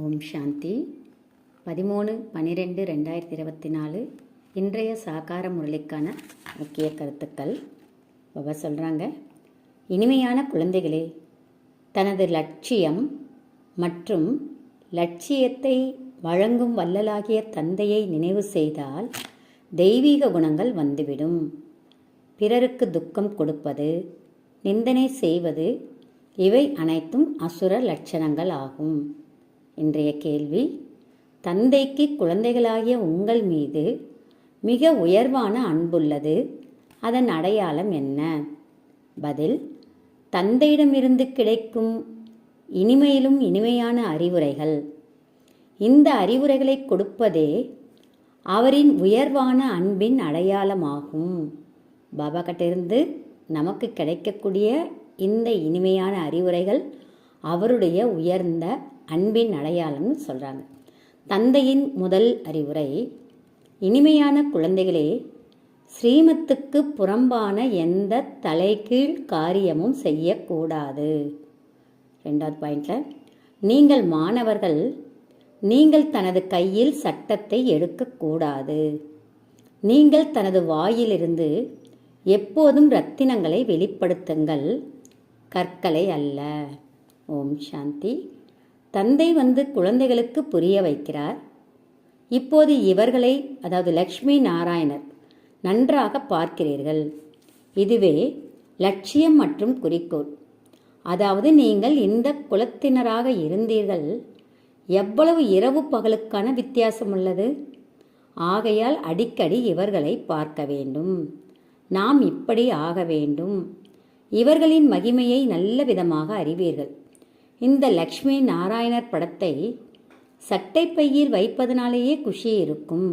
ஓம் சாந்தி. பதிமூணு பன்னிரெண்டு ரெண்டாயிரத்தி இருபத்தி நாலு இன்றைய சாகார முரளிக்கான முக்கிய கருத்துக்கள். பாபா சொல்கிறாங்க இனிமையான குழந்தைகளே தனது லட்சியம் மற்றும் லட்சியத்தை வழங்கும் வல்லலாகிய தந்தையை நினைவு செய்தால் தெய்வீக குணங்கள் வந்துவிடும். பிறருக்கு துக்கம் கொடுப்பது நிந்தனை செய்வது இவை அனைத்தும் அசுர லட்சணங்கள் ஆகும். இன்றைய கேள்வி. தந்தைக்கு குழந்தைகளாகிய உங்கள் மீது மிக உயர்வான அன்புள்ளது அதன் அடையாளம் என்ன? பதில் தந்தையிடமிருந்து கிடைக்கும் இனிமையிலும் இனிமையான அறிவுரைகள். இந்த அறிவுரைகளை கொடுப்பதே அவரின் உயர்வான அன்பின் அடையாளமாகும். பாபாகிட்டிருந்து நமக்கு கிடைக்கக்கூடிய இந்த இனிமையான அறிவுரைகள் அவருடைய உயர்ந்த அன்பின் அடையாளம்னு சொல்கிறாங்க தந்தையின் முதல் அறிவுரை இனிமையான குழந்தைகளே ஸ்ரீமத்துக்கு புறம்பான எந்த தலைகீழ் காரியமும் செய்யக்கூடாது. ரெண்டாவது பாயிண்டில் நீங்கள் மாணவர்கள் நீங்கள் தனது கையில் சட்டத்தை எடுக்கக்கூடாது. நீங்கள் தனது வாயிலிருந்து எப்போதும் ரத்தினங்களை வெளிப்படுத்துங்கள். கற்களை அல்ல. ஓம் சாந்தி. தந்தை வந்து குழந்தைகளுக்கு புரிய வைக்கிறார். இப்போது இவர்களை அதாவது லக்ஷ்மி நாராயணர் நன்றாக பார்க்கிறீர்கள். இதுவே லட்சியம் மற்றும் குறிக்கோள். அதாவது நீங்கள் இந்த குலத்தினராக இருந்தீர்கள். எவ்வளவு இரவு பகலுக்கான வித்தியாசம் உள்ளது? ஆகையால் அடிக்கடி இவர்களை பார்க்க வேண்டும். நாம் இப்படி ஆக வேண்டும். இவர்களின் மகிமையை நல்ல விதமாக அறிவீர்கள். இந்த லக்ஷ்மி நாராயணர் படத்தை சட்டைப்பையில் வைப்பதனாலேயே குஷி இருக்கும்.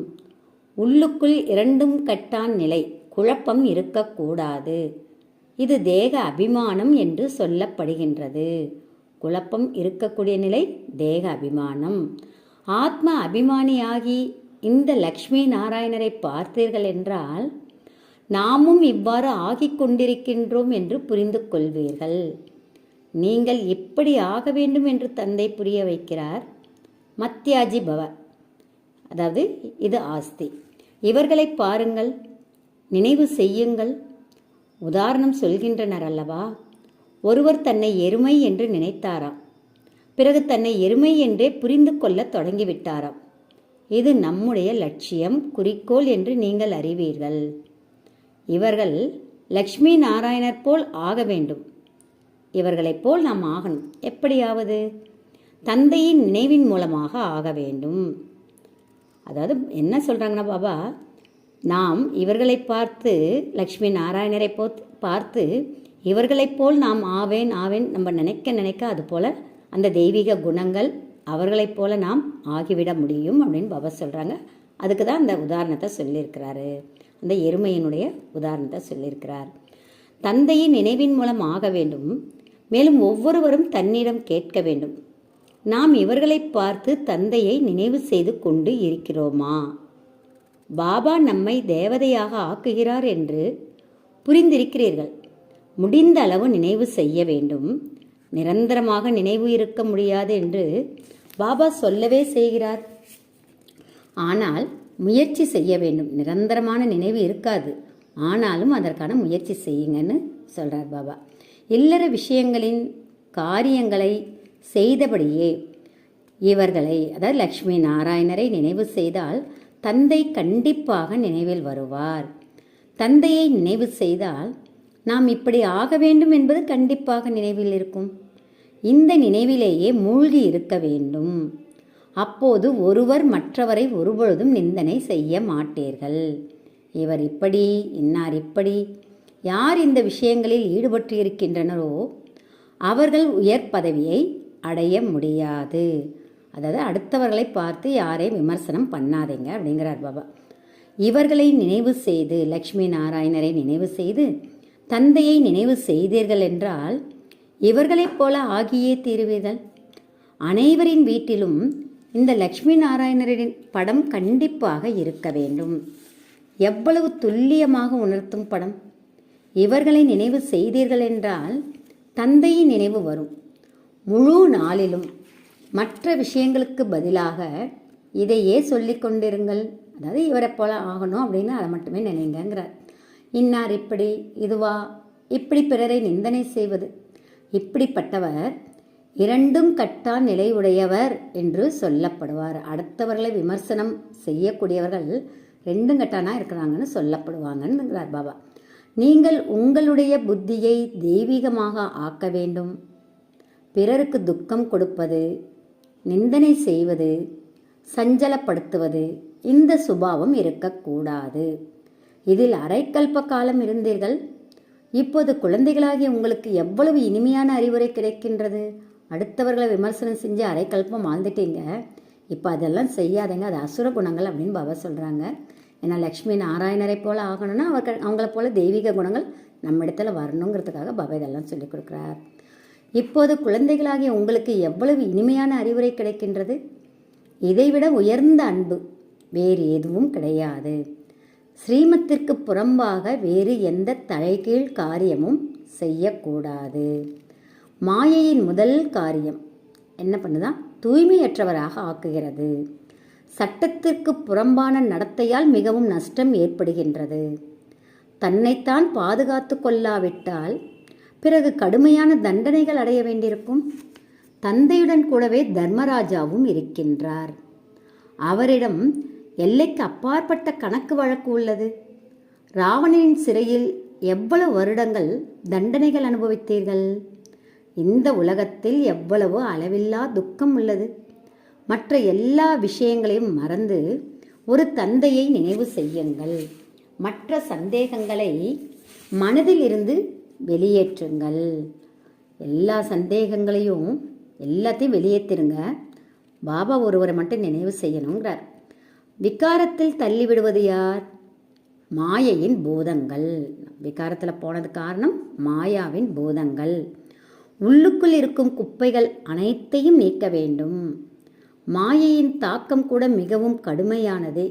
உள்ளுக்குள் இரண்டும் கட்டான் நிலை. குழப்பம் இருக்கக்கூடாது இது தேக அபிமானம் என்று சொல்லப்படுகின்றது. குழப்பம் இருக்கக்கூடிய நிலை தேக அபிமானம். ஆத்ம அபிமானியாகி இந்த லக்ஷ்மி நாராயணரை பார்த்தீர்கள் என்றால் நாமும் இவ்வாறு ஆகிக் கொண்டிருக்கின்றோம் என்று புரிந்து கொள்வீர்கள். நீங்கள் எப்படி ஆக வேண்டும் என்று தந்தை புரிய வைக்கிறார். மத்தியாஜி பவ. அதாவது இது ஆஸ்தி. இவர்களை பாருங்கள் நினைவு செய்யுங்கள். உதாரணம் சொல்கின்றனர் அல்லவா? ஒருவர் தன்னை எருமை என்று நினைத்தாராம். பிறகு தன்னை எருமை என்றே புரிந்து கொள்ளத் தொடங்கிவிட்டாராம். இது நம்முடைய லட்சியம் குறிக்கோள் என்று நீங்கள் அறிவீர்கள். இவர்கள் லக்ஷ்மி நாராயணர் போல் ஆக வேண்டும். இவர்களைப் போல் நாம் ஆகணும். எப்படியாவது? தந்தையின் நினைவின் மூலமாக ஆக வேண்டும். அதாவது என்ன சொல்கிறாங்கன்னா பாபா நாம் இவர்களை பார்த்து லக்ஷ்மி நாராயணரை போ பார்த்து இவர்களைப் போல் நாம் ஆவேன் ஆவேன் நம்ம நினைக்க நினைக்க அது போல் அந்த தெய்வீக குணங்கள் அவர்களைப் போல நாம் ஆகிவிட முடியும் அப்படின்னு பாபா சொல்கிறாங்க அதுக்கு தான் அந்த உதாரணத்தை சொல்லியிருக்கிறாரு. அந்த எருமையினுடைய உதாரணத்தை சொல்லியிருக்கிறார். தந்தையின் நினைவின் மூலம் ஆக வேண்டும். மேலும் ஒவ்வொருவரும் தன்னிடம் கேட்க வேண்டும். நாம் இவர்களை பார்த்து தந்தையை நினைவு செய்து கொண்டு இருக்கிறோமா? பாபா நம்மை தேவதையாக ஆக்குகிறார் என்று புரிந்திருக்கிறீர்கள். முடிந்த அளவு நினைவு செய்ய வேண்டும். நிரந்தரமாக நினைவு இருக்க முடியாது என்று பாபா சொல்லவே செய்கிறார். ஆனால் முயற்சி செய்ய வேண்டும். நிரந்தரமான நினைவு இருக்காது. ஆனாலும் அதற்கான முயற்சி செய்யுங்கன்னு சொல்கிறார் பாபா. இல்லற விஷயங்களின் காரியங்களை செய்தபடியே இவர்களை அதாவது லக்ஷ்மி நாராயணரை நினைவு செய்தால் தந்தை கண்டிப்பாக நினைவில் வருவார். தந்தையை நினைவு செய்தால் நாம் இப்படி ஆக வேண்டும் என்பது கண்டிப்பாக நினைவில் இருக்கும். இந்த நினைவிலேயே மூழ்கி இருக்க வேண்டும். அப்போது ஒருவர் மற்றவரை ஒருபொழுதும் நிந்தனை செய்ய மாட்டீர்கள். இவர் இப்படி இன்னார் இப்படி யார் இந்த விஷயங்களில் ஈடுபட்டு இருக்கின்றனரோ அவர்கள் உயர் பதவியை அடைய முடியாது. அதாவது அடுத்தவர்களை பார்த்து யாரையும் விமர்சனம் பண்ணாதீங்க அப்படிங்கிறார் பாபா. இவர்களை நினைவு செய்து லக்ஷ்மி நாராயணரை நினைவு செய்து தந்தையை நினைவு செய்தீர்கள் என்றால் இவர்களைப் போல ஆகியே தீருவீர்கள். அனைவரின் வீட்டிலும் இந்த லக்ஷ்மி நாராயணரின் படம் கண்டிப்பாக இருக்க வேண்டும். எவ்வளவு துல்லியமாக உணர்த்தும் படம். இவர்களை நினைவு செய்தீர்கள் என்றால் தந்தையின் நினைவு வரும். முழு நாளிலும் மற்ற விஷயங்களுக்கு பதிலாக இதையே சொல்லிக் கொண்டிருங்கள். அதாவது இவரை போல ஆகணும் அப்படின்னு அதை மட்டுமே நினைங்கிறார் இன்னார் இப்படி இதுவா? இப்படி பிறரை நிந்தனை செய்வது. இப்படிப்பட்டவர் இரண்டும் கட்டா நிலை உடையவர் என்று சொல்லப்படுவார். அடுத்தவர்களை விமர்சனம் செய்யக்கூடியவர்கள் ரெண்டும் கட்டானா இருக்கிறாங்கன்னு சொல்லப்படுவாங்கன்னுங்கிறார் பாபா. நீங்கள் உங்களுடைய புத்தியை தெய்வீகமாக ஆக்க வேண்டும். பிறருக்கு துக்கம் கொடுப்பது நிந்தனை செய்வது சஞ்சலப்படுத்துவது இந்த சுபாவம் இருக்கக்கூடாது. இதில் அரைக்கல்ப காலம் இருந்தீர்கள். இப்போது குழந்தைகளாகிய உங்களுக்கு எவ்வளவு இனிமையான அறிவுரை கிடைக்கின்றது? அடுத்தவர்களை விமர்சனம் செஞ்சு அரைக்கல்பம் வாழ்ந்துட்டீங்க இப்போ அதெல்லாம் செய்யாதீங்க. அது அசுர குணங்கள் அப்படின்னு பாபா சொல்கிறாங்க ஏன்னா லக்ஷ்மி நாராயணரை போல ஆகணும்னா அவர்கள் அவங்கள போல தெய்வீக குணங்கள் நம்ம இடத்துல வரணுங்கிறதுக்காக பாபா இதெல்லாம் சொல்லிக் கொடுக்குறார். இப்போது குழந்தைகளாகிய உங்களுக்கு எவ்வளவு இனிமையான அறிவுரை கிடைக்கின்றது? இதைவிட உயர்ந்த அன்பு வேறு எதுவும் கிடையாது. ஸ்ரீமத்திற்கு புறம்பாக வேறு எந்த தலைகீழ் காரியமும் செய்யக்கூடாது. மாயையின் முதல் காரியம் என்ன பண்ணுதா? தூய்மையற்றவராக ஆக்குகிறது. சட்டத்திற்கு புறம்பான நடத்தையால் மிகவும் நஷ்டம் ஏற்படுகின்றது. தன்னைத்தான் பாதுகாத்து கொள்ளாவிட்டால் பிறகு கடுமையான தண்டனைகள் அடைய வேண்டியிருக்கும். தந்தையுடன் கூடவே தர்மராஜாவும் இருக்கின்றார். அவரிடம் எல்லைக்கு அப்பாற்பட்ட கணக்கு வழக்கு உள்ளது. ராவணனின் சிறையில் எவ்வளவு வருடங்கள் தண்டனைகள் அனுபவித்தீர்கள்? இந்த உலகத்தில் எவ்வளவு அளவில்லா துக்கம் உள்ளது. மற்ற எல்லா விஷயங்களையும் மறந்து ஒரு தந்தையை நினைவு செய்யுங்கள். மற்ற சந்தேகங்களை மனதில் இருந்து வெளியேற்றுங்கள். எல்லா சந்தேகங்களையும் எல்லாத்தையும் வெளியேற்றிருங்க பாபா ஒருவரை மட்டும் நினைவு செய்யணுங்கிறார். விகாரத்தில் தள்ளிவிடுவது யார்? மாயையின் பூதங்கள். விகாரத்தில் போனது காரணம் மாயாவின் பூதங்கள். உள்ளுக்குள் இருக்கும் குப்பைகள் அனைத்தையும் நீக்க வேண்டும். மாயையின் தாக்கம் கூட மிகவும் கடுமையானதே.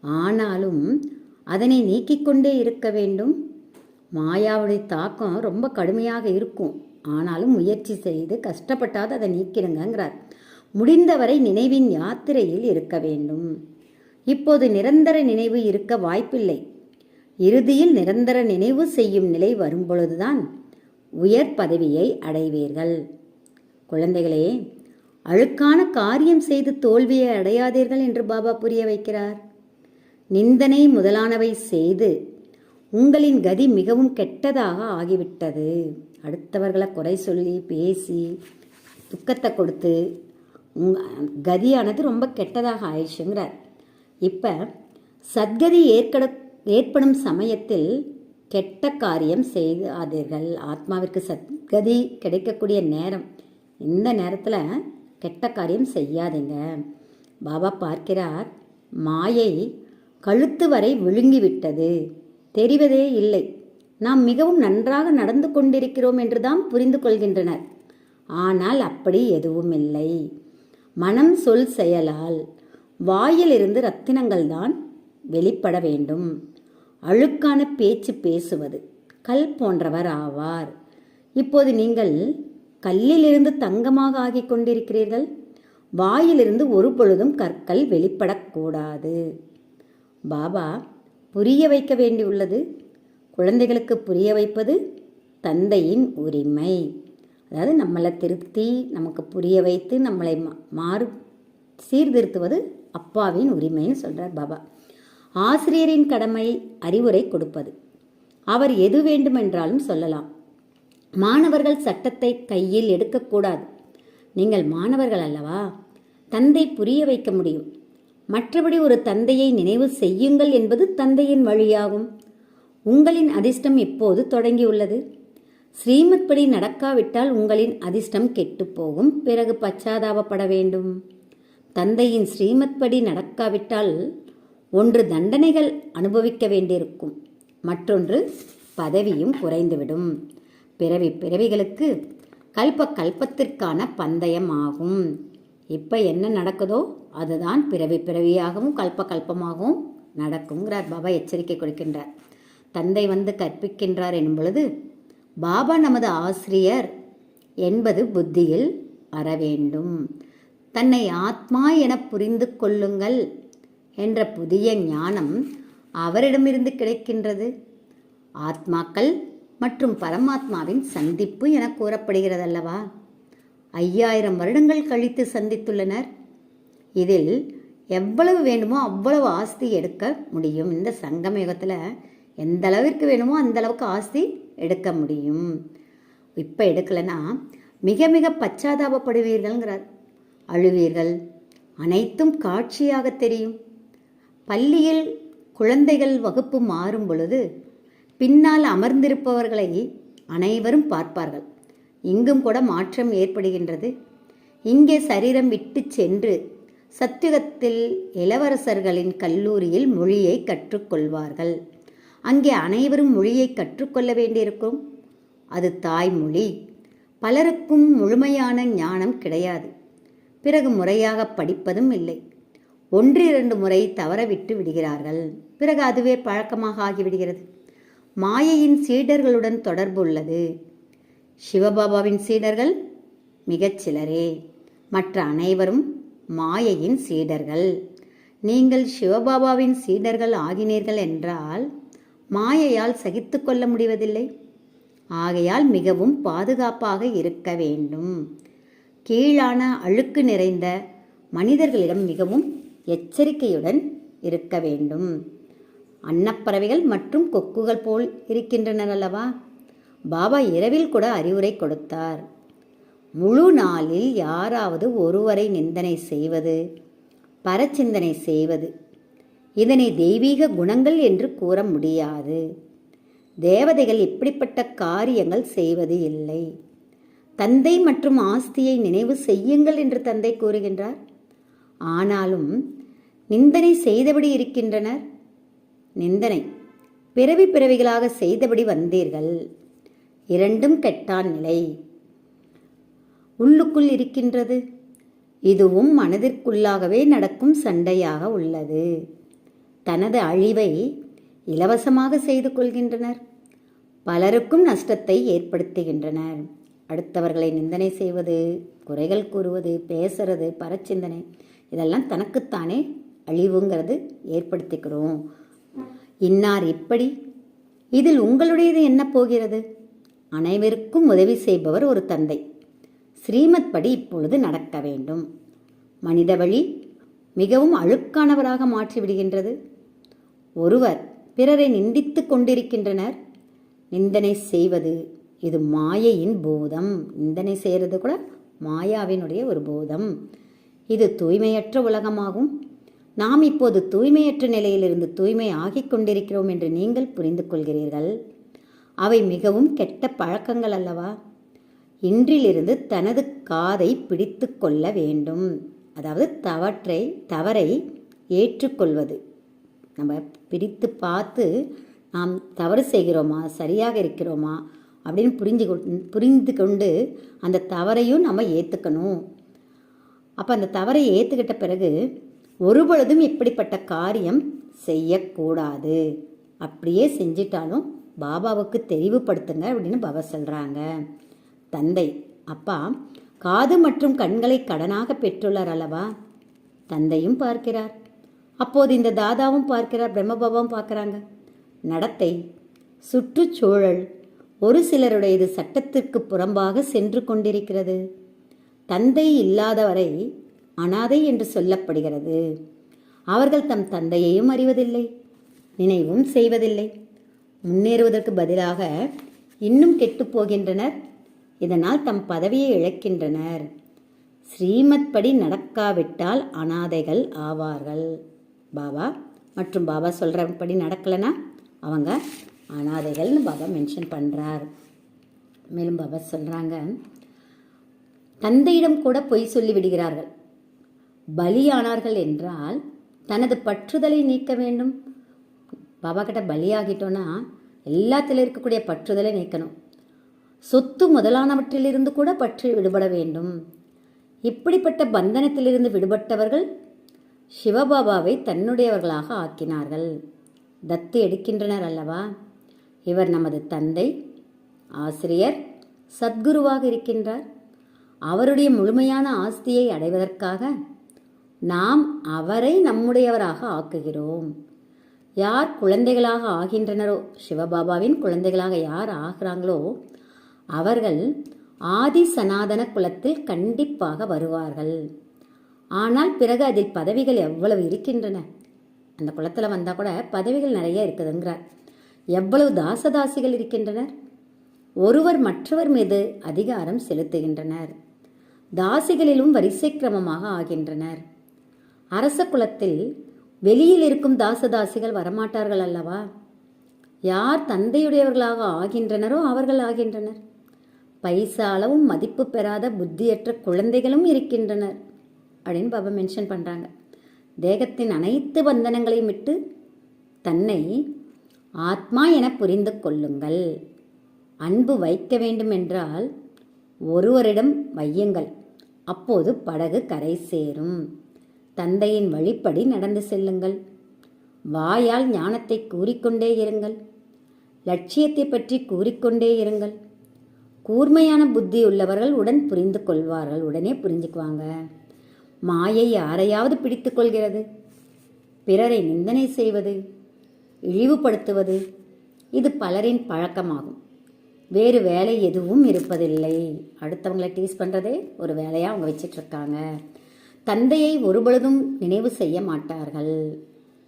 ஆனாலும் அதனை நீக்கிக்கொண்டே இருக்க வேண்டும். மாயாவுடைய தாக்கம் ரொம்ப கடுமையாக இருக்கும். ஆனாலும் முயற்சி செய்து கஷ்டப்பட்டாது அதை நீக்கிடுங்கிறார் முடிந்தவரை நினைவின் யாத்திரையில் இருக்க வேண்டும். இப்போது நிரந்தர நினைவு இருக்க வாய்ப்பில்லை. இறுதியில் நிரந்தர நினைவு செய்யும் நிலை வரும்பொழுதுதான் உயர் பதவியை அடைவீர்கள். குழந்தைகளே அழுக்கான காரியம் செய்து தோல்வியை அடையாதீர்கள் என்று பாபா புரிய வைக்கிறார். நிந்தனை முதலானவை செய்து உங்களின் கதி மிகவும் கெட்டதாக ஆகிவிட்டது. அடுத்தவர்களை குறை சொல்லி பேசி துக்கத்தை கொடுத்து உங்க கதியானது ரொம்ப கெட்டதாக ஆயிடுச்சுங்கிறார். இப்போ சத்கதி ஏற்கட ஏற்படும் சமயத்தில் கெட்ட காரியம் செய்து ஆதீர்கள் ஆத்மாவிற்கு சத்கதி கிடைக்கக்கூடிய நேரம். இந்த நேரத்தில் கெட்ட காரியம் செய்யாதீங்க. பாபா பார்க்கிறார் மாயை கழுத்து வரை விழுங்கிவிட்டது. தெரிவதே இல்லை. நாம் மிகவும் நன்றாக நடந்து கொண்டிருக்கிறோம் என்றுதான் புரிந்து கொள்கின்றனர். ஆனால் அப்படி எதுவும் இல்லை. மனம் சொல் செயலால் வாயிலிருந்து ரத்தினங்கள் தான் வெளிப்பட வேண்டும். அழுக்கான பேச்சு பேசுவது. கல் போன்றவர் ஆவார். இப்போது நீங்கள் கல்லிலிருந்து தங்கமாக ஆகிக் கொண்டிருக்கிறீர்கள். வாயிலிருந்து ஒரு பொழுதும் கற்கள் வெளிப்படக்கூடாது. பாபா புரிய வைக்க வேண்டியுள்ளது. குழந்தைகளுக்கு புரிய வைப்பது தந்தையின் உரிமை. அதாவது நம்மளை திருத்தி நமக்கு புரிய வைத்து நம்மளை மா- மாறு சீர்திருத்துவது அப்பாவின் உரிமைன்னு சொல்கிறார் பாபா. ஆசிரியரின் கடமை அறிவுரை கொடுப்பது. அவர் எது வேண்டுமென்றாலும் சொல்லலாம். மாணவர்கள் சட்டத்தை கையில் எடுக்கக்கூடாது. நீங்கள் மாணவர்கள் அல்லவா? தந்தை புரிய வைக்க முடியும். மற்றபடி ஒரு தந்தையை நினைவு செய்யுங்கள் என்பது தந்தையின் வழியாகும். உங்களின் அதிர்ஷ்டம் இப்போது தொடங்கியுள்ளது. ஸ்ரீமத் படி நடக்காவிட்டால் உங்களின் அதிர்ஷ்டம் கெட்டுப்போகும். பிறகு பச்சாதாபப்பட வேண்டும். தந்தையின் ஸ்ரீமத் படி நடக்காவிட்டால் ஒன்று தண்டனைகள் அனுபவிக்க வேண்டியிருக்கும். மற்றொன்று பதவியும் குறைந்துவிடும். பிறவி பிறவிகளுக்கு கல்ப கல்பத்திற்கான பந்தயம் ஆகும் இப்போ என்ன நடக்குதோ அதுதான் பிறவி பிறவியாகவும் கல்ப கல்பமாகவும் நடக்குங்கிறார் பாபா எச்சரிக்கை கொடுக்கின்றார். தந்தை வந்து கற்பிக்கின்றார் எனும் பொழுது பாபா நமது ஆசிரியர் என்பது புத்தியில் வர வேண்டும். தன்னை ஆத்மா என புரிந்து கொள்ளுங்கள் என்ற புதிய ஞானம் அவரிடமிருந்து கிடைக்கின்றது. ஆத்மாக்கள் மற்றும் பரமாத்மாவின் சந்திப்பு என கூறப்படுகிறதல்லவா? ஐயாயிரம் வருடங்கள் கழித்து சந்தித்துள்ளனர். இதில் எவ்வளவு வேண்டுமோ அவ்வளவு ஆஸ்தி எடுக்க முடியும். இந்த சங்கம் யுகத்தில் எந்த அளவிற்கு வேணுமோ அந்த அளவுக்கு ஆஸ்தி எடுக்க முடியும். இப்போ எடுக்கலைன்னா மிக மிக பச்சாதாபப்படுவீர்கள்ங்கிறார். அழுவீர்கள். அனைத்தும் காட்சியாக தெரியும். பள்ளியில் குழந்தைகள் வகுப்பு மாறும் பொழுது பின்னால் அமர்ந்திருப்பவர்களை அனைவரும் பார்ப்பார்கள். இங்கும் கூட மாற்றம் ஏற்படுகின்றது. இங்கே சரீரம் விட்டு சென்று சத்தியுகத்தில் இளவரசர்களின் கல்லூரியில் மொழியை கற்றுக்கொள்வார்கள். அங்கே அனைவரும் மொழியை கற்றுக்கொள்ள வேண்டியிருக்கும். அது தாய்மொழி. பலருக்கும் முழுமையான ஞானம் கிடையாது. பிறகு முறையாக படிப்பதும் இல்லை. ஒன்றிரண்டு முறை தவற விட்டு விடுகிறார்கள். பிறகு அதுவே பழக்கமாக ஆகிவிடுகிறது. மாயையின் சீடர்களுடன் தொடர்பு உள்ளது சிவபாபாவின் சீடர்கள் மிகச்சிலரே மற்ற அனைவரும் மாயையின் சீடர்கள். நீங்கள் சிவபாபாவின் சீடர்கள் ஆகினீர்கள் என்றால் மாயையால் சகித்து கொள்ள முடிவதில்லை. ஆகையால் மிகவும் பாதுகாப்பாக இருக்க வேண்டும். கீழான அழுக்கு நிறைந்த மனிதர்களிடம் மிகவும் எச்சரிக்கையுடன் இருக்க வேண்டும். அன்னப்பறவைகள் மற்றும் கொக்குகள் போல் இருக்கின்றனர் அல்லவா பாபா இரவில் கூட அறிவுரை கொடுத்தார். முழு நாளில் யாராவது ஒருவரை நிந்தனை செய்வது பரச்சிந்தனை செய்வது இதனை தெய்வீக குணங்கள் என்று கூற முடியாது. தேவதைகள் இப்படிப்பட்ட காரியங்கள் செய்வது இல்லை. தந்தை மற்றும் ஆஸ்தியை நினைவு செய்யுங்கள் என்று தந்தை கூறுகின்றார். ஆனாலும் நிந்தனை செய்தபடி இருக்கின்றனர். நிந்தனை. பிறவி பிறவிகளாக செய்தபடி வந்தீர்கள். இரண்டும் கெட்டான் நிலை. உள்ளுக்குள் இருக்கின்றது. இதுவும் மனதிற்குள்ளாகவே நடக்கும் சண்டையாக உள்ளது. தனது அழிவை இலவசமாக செய்து கொள்கின்றனர். பலருக்கும் நஷ்டத்தை ஏற்படுத்துகின்றனர். அடுத்தவர்களை நிந்தனை செய்வது குறைகள் கூறுவது பேசுறது பரச்சிந்தனை இதெல்லாம் தனக்குத்தானே அழிவுங்கிறது ஏற்படுத்திக்கிறோம். இன்னார் இப்படி? இதில் உங்களுடையது என்ன போகிறது? அனைவருக்கும் உதவி செய்பவர் ஒரு தந்தை. ஸ்ரீமத் படி இப்பொழுது நடக்க வேண்டும். மனித வழி மிகவும் அழுக்கானவராக மாற்றிவிடுகின்றது. ஒருவர் பிறரை நிந்தித்து கொண்டிருக்கின்றனர். நிந்தனை செய்வது இது மாயையின் பூதம். நிந்தனை செய்கிறது கூட மாயாவினுடைய ஒரு பூதம். இது தூய்மையற்ற உலகமாகும். நாம் இப்போது தூய்மையற்ற நிலையிலிருந்து தூய்மை ஆகிக் கொண்டிருக்கிறோம் என்று நீங்கள் புரிந்து கொள்கிறீர்கள். அவை மிகவும் கெட்ட பழக்கங்கள் அல்லவா? இன்றிலிருந்து தனது காதை பிடித்து கொள்ள வேண்டும். அதாவது தவற்றை தவறை ஏற்றுக்கொள்வது. நம்ம பிடித்து பார்த்து நாம் தவறு செய்கிறோமா? சரியாக இருக்கிறோமா? அப்படின்னு புரிஞ்சு புரிந்து கொண்டு அந்த தவறையும் நம்ம ஏற்றுக்கணும் அப்போ அந்த தவறை ஏற்றுக்கிட்ட பிறகு ஒரு பொழுதும் இப்படிப்பட்ட காரியம் செய்யக்கூடாது. அப்படியே செஞ்சிட்டாலும் பாபாவுக்கு தெளிவுபடுத்துங்க அப்படின்னு பாபா சொல்கிறாங்க தந்தை அப்பா காது மற்றும் கண்களை கடனாக பெற்றுள்ளார் அல்லவா? தந்தையும் பார்க்கிறார். அப்போது இந்த தாதாவும் பார்க்கிறார் பிரம்மபாபாவும் பார்க்குறாங்க. நடத்தை சுற்றுச்சூழல் ஒரு சிலருடையது சட்டத்திற்கு புறம்பாக சென்று கொண்டிருக்கிறது. தந்தை இல்லாதவரை அனாதை என்று சொல்லப்படுகிறது. அவர்கள் தம் தந்தையையும் அறிவதில்லை நினைவும் செய்வதில்லை. முன்னேறுவதற்கு பதிலாக இன்னும் கெட்டுப் போகின்றனர். இதனால் தம் பதவியை இழக்கின்றனர். ஸ்ரீமத் படி நடக்காவிட்டால் அனாதைகள் ஆவார்கள். பாபா மற்றும் பாபா சொல்கிறபடி நடக்கலைன்னா அவங்க அனாதைகள்னு பாபா மென்ஷன் பண்ணுறார் மேலும் பாபா சொல்கிறாங்க தந்தையிடம் கூட பொய் சொல்லி விடுகிறார்கள் பலியானார்கள் என்றால் தனது பற்றுதலை நீக்க வேண்டும். பாபா கிட்ட பலியாகிட்டோன்னா எல்லாத்தில் இருக்கக்கூடிய பற்றுதலை நீக்கணும். சொத்து முதலானவற்றிலிருந்து கூட பற்று விடுபட வேண்டும். இப்படிப்பட்ட பந்தனத்திலிருந்து விடுபட்டவர்கள் சிவபாபாவை தன்னுடையவர்களாக ஆக்கினார்கள். தத்து எடுக்கின்றனர் அல்லவா? இவர் நமது தந்தை ஆசிரியர் சத்குருவாக இருக்கின்றார். அவருடைய முழுமையான ஆஸ்தியை அடைவதற்காக நாம் அவரை நம்முடையவராக ஆக்குகிறோம். யார் குழந்தைகளாக ஆகின்றனரோ சிவபாபாவின் குழந்தைகளாக யார் ஆகிறாங்களோ அவர்கள் ஆதி சனாதன குலத்தில் கண்டிப்பாக வருவார்கள். ஆனால் பிறகு அதில் பதவிகள் எவ்வளவு இருக்கின்றன? அந்த குலத்தில் வந்தால் கூட பதவிகள் நிறைய இருக்குதுங்கிறார். எவ்வளவு தாசதாசிகள் இருக்கின்றனர்? ஒருவர் மற்றவர் மீது அதிகாரம் செலுத்துகின்றனர். தாசிகளிலும் வரிசை கிரமமாக ஆகின்றனர். அரச குலத்தில் வெளியில் இருக்கும் தாசதாசிகள் வரமாட்டார்கள் அல்லவா? யார் தந்தையுடையவர்களாக ஆகின்றனரோ அவர்கள் ஆகின்றனர். பைசா அளவும் மதிப்பு பெறாத புத்தியற்ற குழந்தைகளும் இருக்கின்றனர். அப்படின்னு பாபா மென்ஷன் பண்ணுறாங்க தேகத்தின் அனைத்து பந்தனங்களையும் விட்டு தன்னை ஆத்மா என புரிந்து கொள்ளுங்கள். அன்பு வைக்க வேண்டும் என்றால் ஒருவரிடம் வையுங்கள். அப்போது படகு கரை சேரும். தந்தையின் வழிப்படி நடந்து செல்லுங்கள். வாயால் ஞானத்தை கூறிக்கொண்டே இருங்கள். லட்சியத்தை பற்றி கூறிக்கொண்டே இருங்கள். கூர்மையான புத்தி உள்ளவர்கள் உடன் புரிந்து கொள்வார்கள். உடனே புரிஞ்சுக்குவாங்க. மாயை யாரையாவது பிடித்து கொள்கிறது. பிறரை நிந்தனை செய்வது இழிவுபடுத்துவது இது பலரின் பழக்கமாகும். வேறு வேலை எதுவும் இருப்பதில்லை. அடுத்தவங்களை டீஸ் பண்ணுறதே ஒரு வேலையாக அவங்க வச்சிட்ருக்காங்க. தந்தையை ஒருபொழுதும் நினைவு செய்ய மாட்டார்கள்.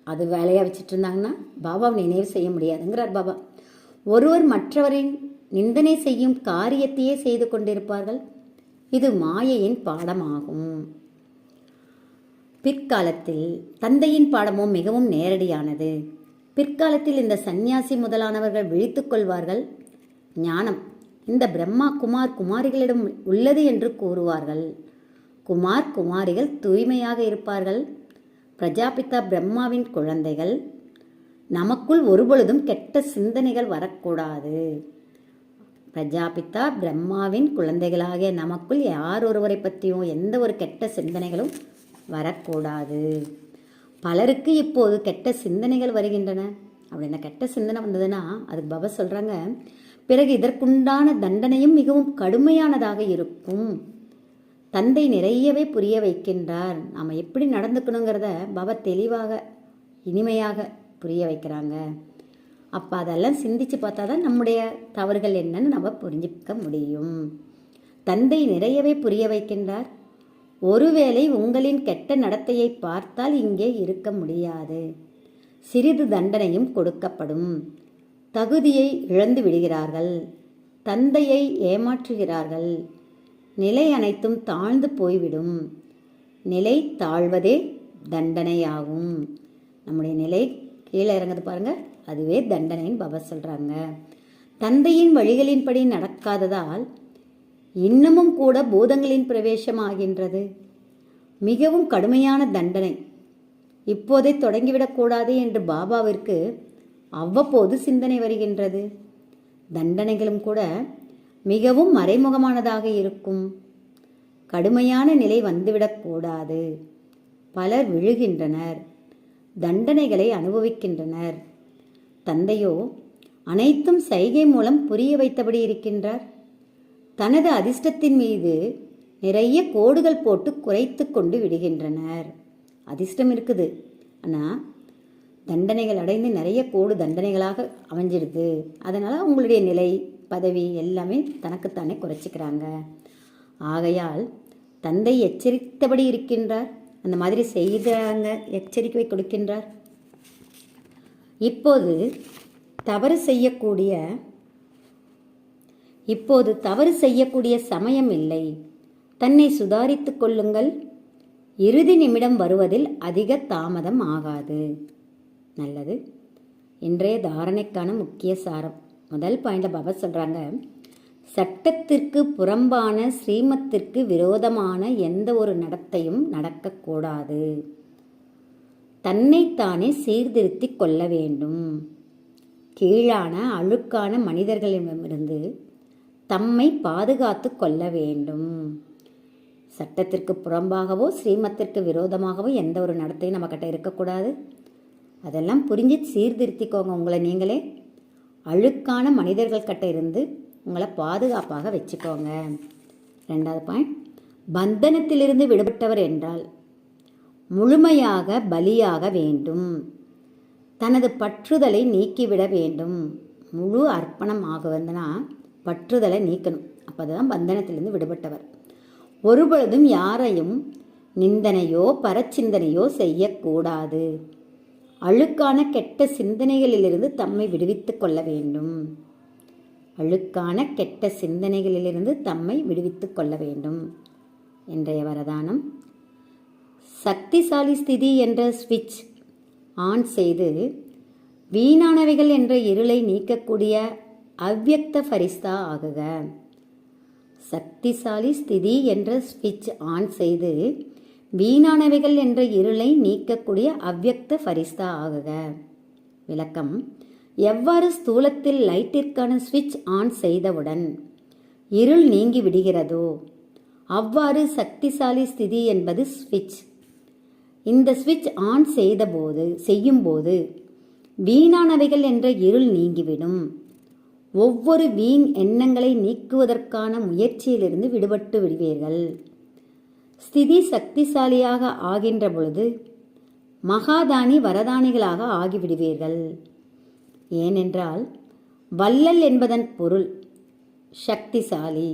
அது வேலையாக வச்சுட்டு இருந்தாங்கன்னா பாபாவை நினைவு செய்ய முடியாதுங்கிறார் பாபா. ஒருவர் மற்றவரின் நிந்தனை செய்யும் காரியத்தையே செய்து கொண்டிருப்பார்கள். இது மாயையின் பாடமாகும். பிற்காலத்தில் தந்தையின் பாடமும் மிகவும் நேரடியானது. பிற்காலத்தில் இந்த சந்நியாசி முதலானவர்கள் விழித்துக் கொள்வார்கள். ஞானம் இந்த பிரம்மா குமார் குமாரிகளிடம் உள்ளது என்று கூறுவார்கள். குமார் குமாரிகள் தூய்மையாக இருப்பார்கள். பிரஜாபிதா பிரம்மாவின் குழந்தைகள். நமக்குள் ஒருபொழுதும் கெட்ட சிந்தனைகள் வரக்கூடாது. பிரஜாபிதா பிரம்மாவின் குழந்தைகளாகிய நமக்குள் யார் ஒருவரை பற்றியும் எந்த ஒரு கெட்ட சிந்தனைகளும் வரக்கூடாது. பலருக்கு இப்போது கெட்ட சிந்தனைகள் வருகின்றன. அப்படின்னா கெட்ட சிந்தனை வந்ததுன்னா அதுக்கு பாபா சொல்கிறாங்க பிறகு இதற்குண்டான தண்டனையும் மிகவும் கடுமையானதாக இருக்கும். தந்தை நிறையவே புரிய வைக்கின்றார். நாம் எப்படி நடந்துக்கணுங்கிறத பாபா தெளிவாக இனிமையாக புரிய வைக்கிறாங்க. அப்போ அதெல்லாம் சிந்திச்சு பார்த்தா தான் நம்முடைய தவறுகள் என்னன்னு நம்ம புரிஞ்சுக்க முடியும். தந்தை நிறையவே புரிய வைக்கின்றார். ஒருவேளை உங்களின் கெட்ட நடத்தையை பார்த்தால் இங்கே இருக்க முடியாது. சிறிது தண்டனையும் கொடுக்கப்படும். தகுதியை இழந்து விடுகிறார்கள். தந்தையை ஏமாற்றுகிறார்கள். நிலை அனைத்தும் தாழ்ந்து போய்விடும். நிலை தாழ்வதே தண்டனையாகும். நம்முடைய நிலை கீழே இறங்குது பாருங்க. அதுவே தண்டனைன்னு பாபா சொல்கிறாங்க தந்தையின் வழிகளின்படி நடக்காததால் இன்னமும் கூட பூதங்களின் பிரவேசம் ஆகின்றது மிகவும் கடுமையான தண்டனை. இப்போதே தொடங்கிவிடக்கூடாது என்று பாபாவிற்கு அவ்வப்போது சிந்தனை வருகின்றது. தண்டனைகளும் கூட மிகவும் மறைமுகமானதாக இருக்கும். கடுமையான நிலை வந்துவிடக்கூடாது பலர் விழுகின்றனர். தண்டனைகளை அனுபவிக்கின்றனர். தந்தையோ அனைத்தும் சைகை மூலம் புரிய வைத்தபடி இருக்கின்றார். தனது அதிர்ஷ்டத்தின் மீது நிறைய கோடுகள் போட்டு குறைத்து கொண்டு விடுகின்றனர். அதிர்ஷ்டம் இருக்குது. ஆனால் தண்டனைகள் அடைந்து நிறைய கோடு தண்டனைகளாக அமைஞ்சிருது. அதனால் அவங்களுடைய நிலை பதவி எல்லாமே தனக்குத்தானே குறைச்சிக்கிறாங்க. ஆகையால் தந்தை எச்சரித்தபடி இருக்கின்றார். அந்த மாதிரி செய்தாங்க எச்சரிக்கை கொடுக்கின்றார். இப்போது தவறு செய்யக்கூடிய இப்போது தவறு செய்யக்கூடிய சமயம் இல்லை. தன்னை சுதாரித்துக் கொள்ளுங்கள். இறுதி நிமிடம் வருவதில் அதிக தாமதம் ஆகாது. நல்லது. இன்றைய தாரணைக்கான முக்கிய சாரம். முதல் பாயிண்டில் பாபா சொல்கிறாங்க சட்டத்திற்கு புறம்பான ஸ்ரீமத்திற்கு விரோதமான எந்த ஒரு நடத்தையும் நடக்கக்கூடாது தன்னைத்தானே சீர்திருத்தி கொள்ள வேண்டும். கீழான அழுக்கான மனிதர்களிடமிருந்து தம்மை பாதுகாத்து கொள்ள வேண்டும். சட்டத்திற்கு புறம்பாகவோ ஸ்ரீமத்திற்கு விரோதமாகவோ எந்த ஒரு நடத்தையும் நம்மக்கிட்ட இருக்கக்கூடாது அதெல்லாம் புரிஞ்சு சீர்திருத்திக்கோங்க உங்களை நீங்களே. அழுக்கான மனிதர்கள் கிட்ட இருந்து உங்களை பாதுகாப்பாக வச்சுக்கோங்க. ரெண்டாவது பாயிண்ட் பந்தனத்திலிருந்து விடுபட்டவர் என்றால் முழுமையாக பலியாக வேண்டும். தனது பற்றுதலை நீக்கிவிட வேண்டும். முழு அர்ப்பணம் ஆகுவதுனா பற்றுதலை நீக்கணும். அப்போ தான் பந்தனத்திலிருந்து விடுபட்டவர். ஒருபொழுதும் யாரையும் நிந்தனையோ பரச்சிந்தனையோ செய்யக்கூடாது. அழுக்கான கெட்ட சிந்தனைகளிலிருந்து தம்மை விடுவித்துக் கொள்ள வேண்டும். அழுக்கான கெட்ட சிந்தனைகளிலிருந்து தம்மை விடுவித்துக் கொள்ள வேண்டும். இன்றைய வரதானம். சக்திசாலி ஸ்திதி என்ற ஸ்விட்ச் ஆன் செய்து வீணானவைகள் என்ற இருளை நீக்கக்கூடிய அவ்யக்த ஃபரிஸ்தா ஆகுக. சக்திசாலி ஸ்திதி என்ற ஸ்விட்ச் ஆன் செய்து வீணானவைகள் என்ற இருளை நீக்கக்கூடிய அவ்வக்த ஃபரிஸ்தா ஆகுக. விளக்கம். எவ்வாறு ஸ்தூலத்தில் லைட்டிற்கான ஸ்விட்ச் ஆன் செய்தவுடன் இருள் நீங்கி விடுகிறதோ அவ்வாறு சக்திசாலி ஸ்திதி என்பது ஸ்விட்ச் இந்த ஸ்விட்ச் ஆன் செய்தபோது செய்யும்போது வீணானவைகள் என்ற இருள் நீங்கிவிடும். ஒவ்வொரு வீண் எண்ணங்களை நீக்குவதற்கான முயற்சியிலிருந்து விடுபட்டு விடுவீர்கள். ஸ்திதி சக்திசாலியாக ஆகின்ற பொழுது மகாதானி வரதானிகளாக ஆகிவிடுவீர்கள். ஏனென்றால் வள்ளல் என்பதன் பொருள் சக்திசாலி.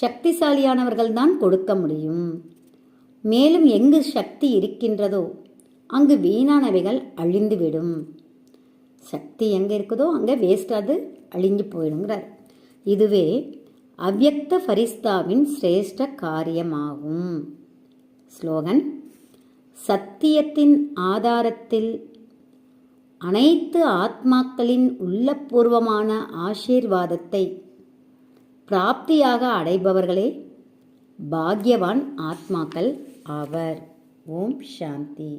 சக்திசாலியானவர்கள்தான் கொடுக்க முடியும். மேலும் எங்கு சக்தி இருக்கின்றதோ அங்கு வீணானவைகள் அழிந்துவிடும். சக்தி எங்கே இருக்குதோ அங்கே வேஸ்ட் அது அழிஞ்சு போயிடுங்கிறார் இதுவே அவ்யக்த ஃபரிஸ்தாவின் சிரேஷ்ட காரியமாகும். ஸ்லோகன் சத்தியத்தின் ஆதாரத்தில் அனைத்து ஆத்மாக்களின் உள்ளபூர்வமான ஆசீர்வாதத்தை பிராப்தியாக அடைபவர்களே பாக்யவான் ஆத்மாக்கள் ஆவர். ஓம் சாந்தி.